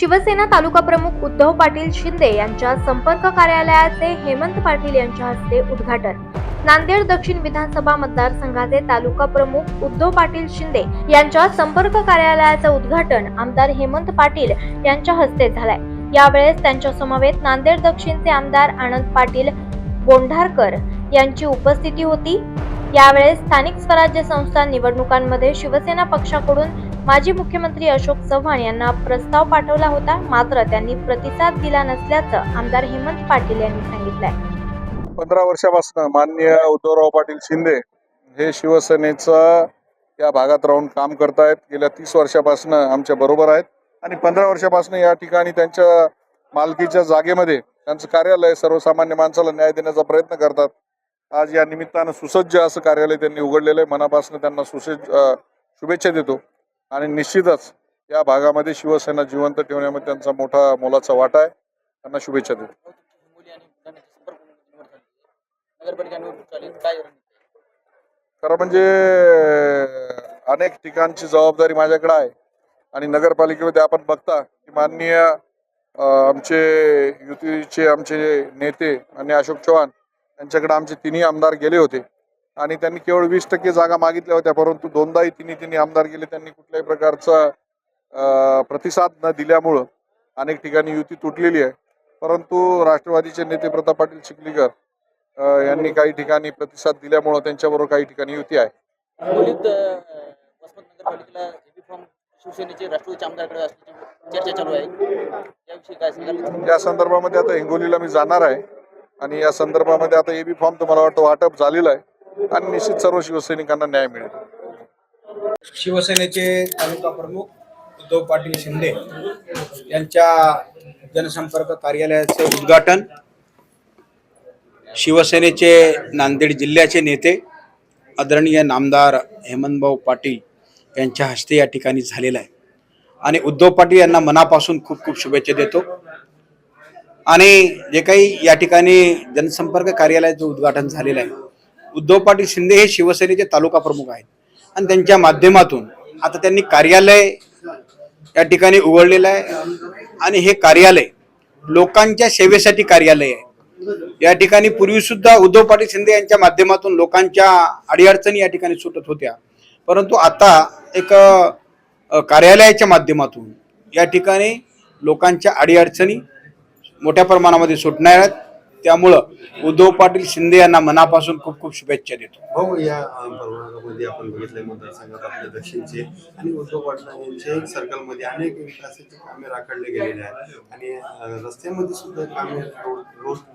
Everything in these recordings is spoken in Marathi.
शिवसेना तालुका प्रमुख उद्धव पाटील शिंदे यांच्या संपर्क कार्यालयाचे हेमंत पाटील यांच्या हस्ते उद्घाटन. नांदेड दक्षिण विधानसभा मतदारसंघाचे तालुका प्रमुख उद्धव पाटील शिंदे यांच्या संपर्क कार्यालयाचं उद्घाटन आमदार हेमंत पाटील यांच्या हस्ते झालंय. यावेळेस त्यांच्या समवेत नांदेड दक्षिणचे आमदार आनंद पाटील बोंढारकर यांची उपस्थिती होती. यावेळेस स्थानिक स्वराज्य संस्था निवडणुकांमध्ये शिवसेना पक्षाकडून माजी मुख्यमंत्री अशोक चव्हाण यांना प्रस्ताव पाठवला होता. मात्र त्यांनी प्रतिसाद दिला नसल्याचं आमदार हेमंत पाटील यांनी सांगितलंय. पंधरा वर्षापासून माननीय उद्धवराव पाटील शिंदे हे शिवसेनेचं या भागात राहून काम करतायत. गेल्या तीस वर्षापासून आमच्या बरोबर आहेत. आणि पंधरा वर्षापासून या ठिकाणी त्यांच्या मालकीच्या जागेमध्ये त्यांचं कार्यालय सर्वसामान्य माणसाला न्याय देण्याचा प्रयत्न करतात. आज या निमित्तानं सुसज्ज असं कार्यालय त्यांनी उघडलेलं आहे. मनापासून त्यांना सुसज्ज शुभेच्छा देतो. आणि निश्चितच या भागामध्ये शिवसेना जिवंत ठेवण्यामध्ये त्यांचा मोठा मोलाचा वाटा आहे. त्यांना शुभेच्छा देतो. खरं म्हणजे अनेक ठिकाणची जबाबदारी माझ्याकडे आहे. आणि नगरपालिकेमध्ये आपण बघता की माननीय आमचे युतीचे आमचे नेते आणि अशोक चव्हाण यांच्याकडे आमचे तिन्ही आमदार गेले होते. आणि त्यांनी केवळ वीस टक्के जागा मागितल्या होत्या परंतु दोनदाही तिन्ही तिन्ही आमदार गेले. त्यांनी कुठल्याही प्रकारचा प्रतिसाद न दिल्यामुळं अनेक ठिकाणी युती तुटलेली आहे. परंतु राष्ट्रवादीचे नेते प्रताप पाटील चिखलीकर यांनी काही ठिकाणी प्रतिसाद दिल्यामुळं त्यांच्याबरोबर काही ठिकाणी युती आहे. या संदर्भामध्ये आता हिंगोलीला मी जाणार आहे. आणि या संदर्भामध्ये आता एबी फॉर्म तर मला वाटतं वाटप झालेलं आहे. आणि निश्चित सर्व शिवसैनिकांना न्याय मिळेल. शिवसेनेचे तालुका प्रमुख उद्धव पाटील शिंदे यांच्या जनसंपर्क कार्यालयाचे उद्घाटन शिवसेनेचे नांदेड जिल्ह्याचे नेते आदरणीय नामदार हेमंतभाऊ पाटील यांच्या हस्ते या ठिकाणी झालेलं आहे. आणि उद्धव पाटील यांना मनापासून खूप खूप शुभेच्छा देतो. आणि जे काही या ठिकाणी जनसंपर्क कार्यालयाचं उद्घाटन झालेलं आहे उद्धव पाटील शिंदे हे शिवसेनेचे तालुका प्रमुख आहेत. आणि त्यांच्या माध्यमातून आता त्यांनी कार्यालय या ठिकाणी उघडलेलं आहे. आणि हे कार्यालय लोकांच्या सेवेसाठी कार्यालय आहे. या ठिकाणी पूर्वी सुद्धा उद्धव पाटील शिंदे यांच्या माध्यमातून लोकांच्या अडीअडचणी या ठिकाणी सुटत होत्या. परंतु आता एक कार्यालयाच्या माध्यमातून या ठिकाणी लोकांच्या अडीअडचणी मोठ्या प्रमाणामध्ये सुटणार आहेत. त्यामुळं उद्धव पाटील शिंदे यांना मनापासून खूप खूप शुभेच्छा देतो. भाऊ या प्रभागामध्ये आपण बघितलंय मतदारसंघात आपल्या दक्षिणचे आणि उद्धव सर्कलमध्ये अनेक विकासाचे कामे राखडले गेलेले आहेत. आणि रस्त्यामध्ये सुद्धा कामे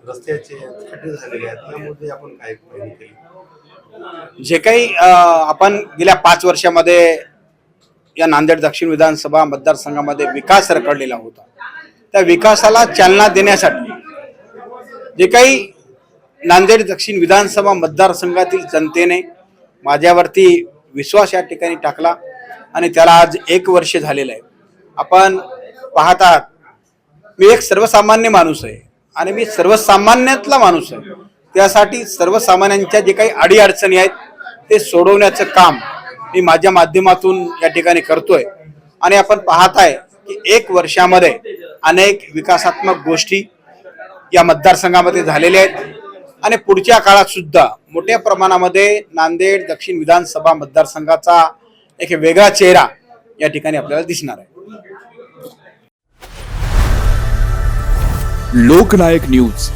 रस्त्याचे खड्डे झालेले आहेत. आपण काय पाहिजे केली? जे काही आपण गेल्या पाच वर्षामध्ये या नांदेड दक्षिण विधानसभा मतदारसंघामध्ये विकास रखडलेला होता. त्या विकासाला चालना देण्यासाठी जे काही नांदेड दक्षिण विधानसभा मतदारसंघातील जनतेने माझ्यावरती विश्वास या ठिकाणी टाकला आणि त्याला आज एक वर्ष झालेलं आहे. आपण पाहत आहात मी एक सर्वसामान्य माणूस आहे आणि मी सर्वसामान्यातला माणूस आहे. त्यासाठी सर्वसामान्यांच्या जे काही अडीअडचणी आहेत ते सोडवण्याचं काम मी माझ्या माध्यमातून या ठिकाणी करतोय. आणि आपण पाहत आहे की एक वर्षामध्ये अनेक विकासात्मक गोष्टी या मतदारसंघामध्ये झालेले आहेत. आणि पुढच्या काळात सुद्धा मोठ्या प्रमाणामध्ये नांदेड दक्षिण विधानसभा मतदारसंघाचा एक वेगळा चेहरा या ठिकाणी आपल्याला दिसणार आहे. लोकनायक न्यूज.